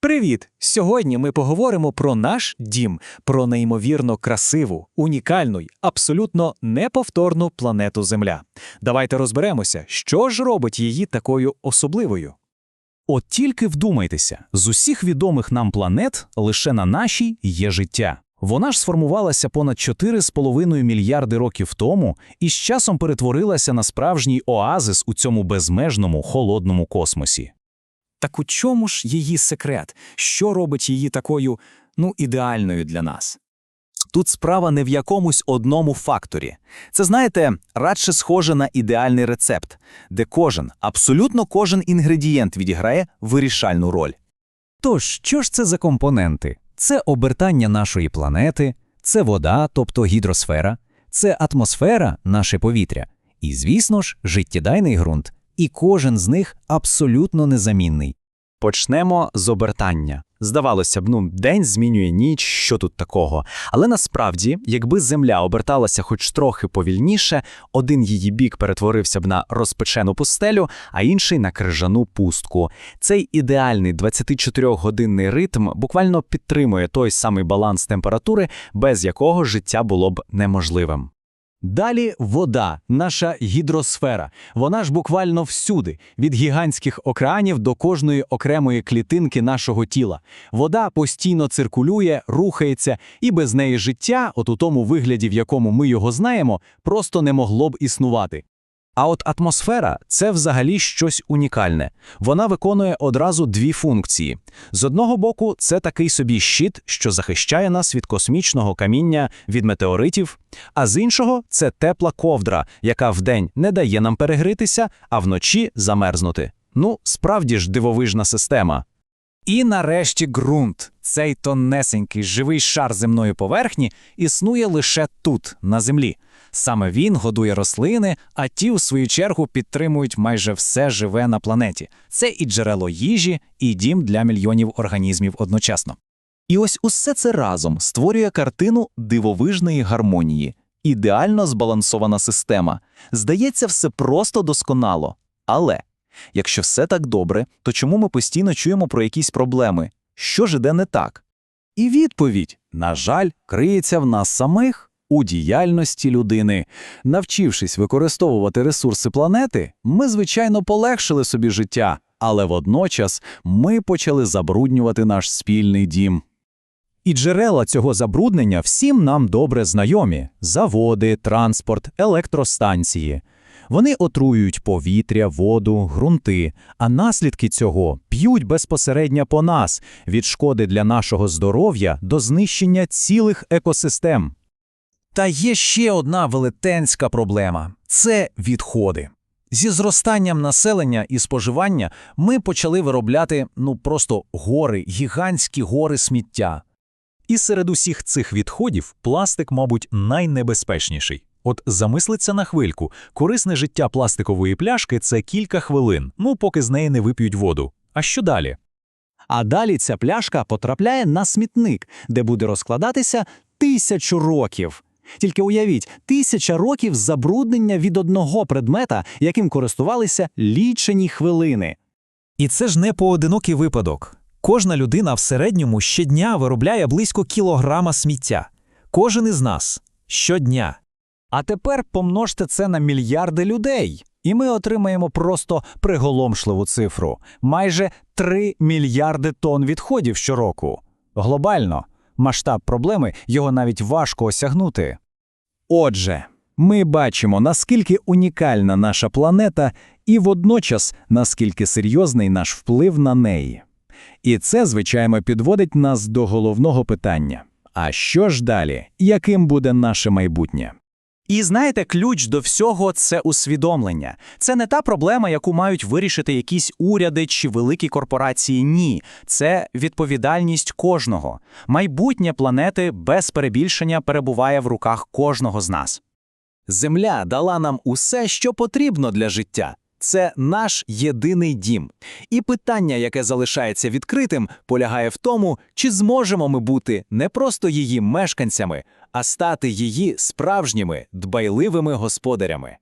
Привіт! Сьогодні ми поговоримо про наш дім, про неймовірно красиву, унікальну й абсолютно неповторну планету Земля. Давайте розберемося, що ж робить її такою особливою. От тільки вдумайтеся, з усіх відомих нам планет лише на нашій є життя. Вона ж сформувалася понад 4,5 мільярди років тому і з часом перетворилася на справжній оазис у цьому безмежному холодному космосі. Так у чому ж її секрет? Що робить її такою, ну, ідеальною для нас? Тут справа не в якомусь одному факторі. Це, знаєте, радше схоже на ідеальний рецепт, де кожен, абсолютно кожен інгредієнт відіграє вирішальну роль. Тож, що ж це за компоненти? Це обертання нашої планети, це вода, тобто гідросфера, це атмосфера, наше повітря, і, звісно ж, життєдайний ґрунт. І кожен з них абсолютно незамінний. Почнемо з обертання. Здавалося б, ну, день змінює ніч, що тут такого. Але насправді, якби Земля оберталася хоч трохи повільніше, один її бік перетворився б на розпечену пустелю, а інший на крижану пустку. Цей ідеальний 24-годинний ритм буквально підтримує той самий баланс температури, без якого життя було б неможливим. Далі вода, наша гідросфера. Вона ж буквально всюди, від гігантських океанів до кожної окремої клітинки нашого тіла. Вода постійно циркулює, рухається, і без неї життя, от у тому вигляді, в якому ми його знаємо, просто не могло б існувати. А от атмосфера це взагалі щось унікальне. Вона виконує одразу дві функції. З одного боку, це такий собі щит, що захищає нас від космічного каміння, від метеоритів, а з іншого це тепла ковдра, яка вдень не дає нам перегрітися, а вночі замерзнути. Ну, справді ж дивовижна система. І нарешті ґрунт. Цей тонесенький живий шар земної поверхні існує лише тут, на землі. Саме він годує рослини, а ті, у свою чергу, підтримують майже все живе на планеті. Це і джерело їжі, і дім для мільйонів організмів одночасно. І ось усе це разом створює картину дивовижної гармонії. Ідеально збалансована система. Здається, все просто досконало. Але якщо все так добре, то чому ми постійно чуємо про якісь проблеми? Що ж іде не так? І відповідь, на жаль, криється в нас самих у діяльності людини. Навчившись використовувати ресурси планети, ми, звичайно, полегшили собі життя, але водночас ми почали забруднювати наш спільний дім. І джерела цього забруднення всім нам добре знайомі: заводи, транспорт, електростанції. Вони отруюють повітря, воду, ґрунти, а наслідки цього п'ють безпосередньо по нас від шкоди для нашого здоров'я до знищення цілих екосистем. Та є ще одна велетенська проблема це відходи. Зі зростанням населення і споживання ми почали виробляти ну просто гори, гігантські гори сміття. І серед усіх цих відходів пластик, мабуть, найнебезпечніший. От замислиться на хвильку, корисне життя пластикової пляшки це кілька хвилин, ну поки з неї не вип'ють воду. А що далі? А далі ця пляшка потрапляє на смітник, де буде розкладатися тисячу років. Тільки уявіть, тисяча років забруднення від одного предмета, яким користувалися лічені хвилини. І це ж не поодинокий випадок. Кожна людина в середньому щодня виробляє близько кілограма сміття. Кожен із нас щодня. А тепер помножте це на мільярди людей, і ми отримаємо просто приголомшливу цифру майже 3 мільярди тонн відходів щороку. Глобально, масштаб проблеми його навіть важко осягнути. Отже, ми бачимо, наскільки унікальна наша планета і водночас наскільки серйозний наш вплив на неї. І це, звичайно, підводить нас до головного питання: а що ж далі? Яким буде наше майбутнє? І знаєте, ключ до всього це усвідомлення. Це не та проблема, яку мають вирішити якісь уряди чи великі корпорації. Ні, це відповідальність кожного. Майбутнє планети без перебільшення перебуває в руках кожного з нас. Земля дала нам усе, що потрібно для життя. Це наш єдиний дім. І питання, яке залишається відкритим, полягає в тому, чи зможемо ми бути не просто її мешканцями, а стати її справжніми дбайливими господарями.